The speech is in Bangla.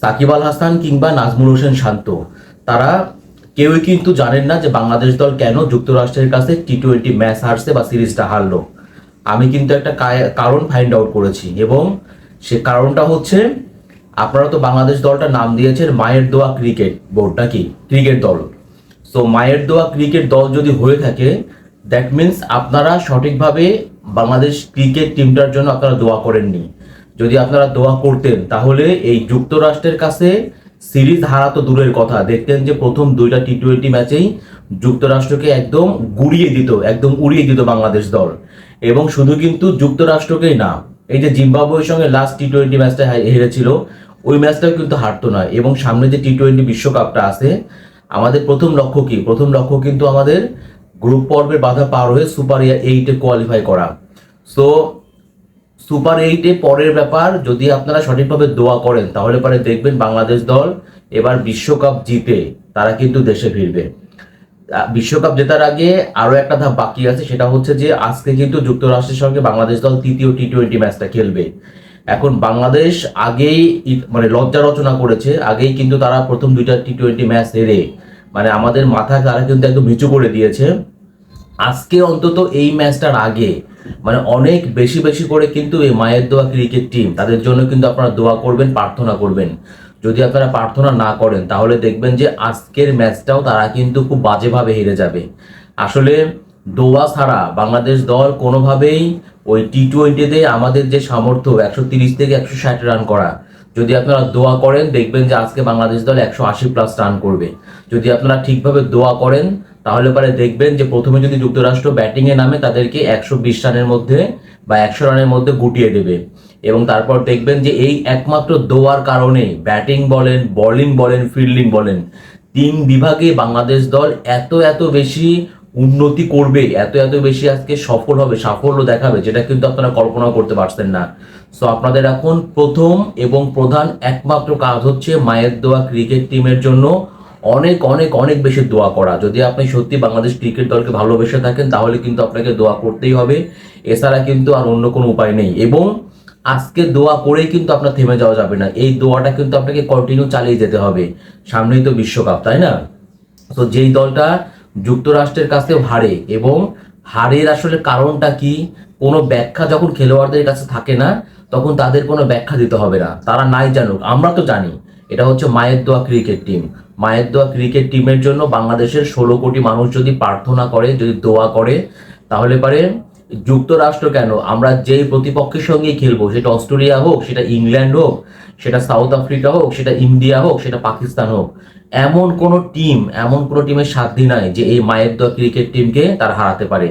সাকিব আল হাসান কিংবা নাজমুল হোসেন শান্ত। তারা কেউই কিন্তু জানেন না যে বাংলাদেশ দল কেন যুক্তরাষ্ট্রের কাছে টি টোয়েন্টি ম্যাচ হারছে বা সিরিজটা হারলো। আমি কিন্তু একটা কারণ ফাইন্ড আউট করেছি এবং সে কারণটা হচ্ছে আপনারা তো বাংলাদেশ দলটা নাম দিয়েছেন মায়ের দোয়া ক্রিকেট বোর্ডটা কি ক্রিকেট দল। সো মায়ের দোয়া ক্রিকেট দল যদি হয়ে থাকে দ্যাট মিন্স আপনারা সঠিকভাবে বাংলাদেশ ক্রিকেট টিমটার জন্য আপনারা দোয়া করেননি। যদি আপনারা দোয়া করতেন, তাহলে এই যুক্তরাষ্ট্রের কাছে সিরিজ হারা তো দূরের কথা। দেখতেন যে প্রথম দুইটা টি টোয়েন্টি ম্যাচেই যুক্তরাষ্ট্রকে একদম গুড়িয়ে দিত, একদম উড়িয়ে দিত বাংলাদেশ দল। এবং শুধু কিন্তু যুক্তরাষ্ট্রকেই না, এই যে জিম্বাবুয়ের সঙ্গে লাস্ট টি টোয়েন্টি ম্যাচটা হেরেছিল, ওই ম্যাচটাও কিন্তু হারতো না। এবং সামনে যে টি টোয়েন্টি বিশ্বকাপটা আছে, আমাদের প্রথম লক্ষ্য কি? প্রথম লক্ষ্য কিন্তু আমাদের গ্রুপ পর্বের বাধা পার হয়ে সুপার এইটে কোয়ালিফাই করা। সো সুপার এইটে পরের ব্যাপার, যদি আপনারা সঠিকভাবে দোয়া করেন, তাহলে পরে দেখবেন বাংলাদেশ দল এবার বিশ্বকাপ জিতে, তারা কিন্তু দেশে ফিরবে। বিশ্বকাপ জেতার আগে আরও একটা ধাপ বাকি আছে, সেটা হচ্ছে যে আজকে কিন্তু যুক্তরাষ্ট্রের সঙ্গে বাংলাদেশ দল তৃতীয় টি টোয়েন্টি ম্যাচটা খেলবে। এখন বাংলাদেশ আগেই মানে লজ্জা রচনা করেছে, আগেই কিন্তু তারা প্রথম দুইটা টি টোয়েন্টি ম্যাচ হেরে। মানে আমাদের মাথা তারা কিন্তু একদম নিচু করে দিয়েছে। আজকে অন্তত এই ম্যাচটার আগে মানে অনেক বেশি বেশি করে কিন্তু এই মায়ের দোয়া ক্রিকেট টিম তাদের জন্য কিন্তু আপনারা দোয়া করবেন, প্রার্থনা করবেন। যদি আপনারা প্রার্থনা না করেন, তাহলে দেখবেন যে আজকের ম্যাচটাও তারা কিন্তু খুব বাজেভাবে হেরে যাবে। আসলে দোয়া ছাড়া বাংলাদেশ দল কোনোভাবেই ওই টি টোয়েন্টিতে আমাদের যে সামর্থ্য, একশো তিরিশ থেকে একশো ষাট রান করা, যদি আপনারা দোয়া করেন, দেখবেন যে আজকে বাংলাদেশ দল একশো আশি প্লাস রান করবে। যদি আপনারা ঠিকভাবে দোয়া করেন তাহলে পরে দেখবেন যে প্রথমে যদি যুক্তরাষ্ট্র ব্যাটিংয়ে নামে, তাদেরকে একশো বিশ রানের মধ্যে বা একশো রানের মধ্যে গুটিয়ে দেবে। এবং তারপর দেখবেন যে এই একমাত্র দোয়ার কারণে ব্যাটিং বলেন বোলিং বলেন ফিল্ডিং বলেন, তিন বিভাগে বাংলাদেশ দল এত এত বেশি উন্নতি করবে, এত এত বেশি আজকে সফল হবে, সাফল্য দেখাবে, যেটা কিন্তু আপনারা কল্পনা করতে পারছেন না। সো আপনাদের এখন প্রথম এবং প্রধান একমাত্র কাজ হচ্ছে মায়ের দোয়া ক্রিকেট টিমের জন্য অনেক অনেক অনেক বেশি দোয়া করা। যদি আপনি সত্যি বাংলাদেশ ক্রিকেট দলকে ভালোবেসে থাকেন, তাহলে কিন্তু আপনাকে দোয়া করতেই হবে। এছাড়া কিন্তু আর অন্য কোনো উপায় নেই। এবং আজকে দোয়া করেই কিন্তু আপনার থেমে যাওয়া যাবে না। এই দোয়াটা কিন্তু আপনাকে কন্টিনিউ চালিয়ে যেতে হবে। সামনেই তো বিশ্বকাপ, তাই না? তো যেই দলটা যুক্তরাষ্ট্রের কাছেও হারে এবং হারের আসলে কারণটা কি? কোনো ব্যাখ্যা যখন খেলোয়াড়দের কাছে থাকে না, তখন তাদের কোনো ব্যাখ্যা দিতে হবে না। তারা নাই জানুক। আমরা তো জানি, এটা হচ্ছে মায়ের দোয়া ক্রিকেট টিম। মায়ের দোয়া ক্রিকেট টিমের জন্য বাংলাদেশের ষোলো কোটি মানুষ যদি প্রার্থনা করে, যদি দোয়া করে, তাহলে পারে যুক্তরাষ্ট্র কেন? আমরা যেই প্রতিপক্ষের সঙ্গেই খেলব, সেটা অস্ট্রেলিয়া হোক, সেটা ইংল্যান্ড হোক, সেটা সাউথ আফ্রিকা হোক, সেটা ইন্ডিয়া হোক, সেটা পাকিস্তান হোক, এমন কোনো টিম এমন কোনো টিমের সাধ্য নাই যে এই মায়ের দোয়া ক্রিকেট টিমকে তারা হারাতে পারে।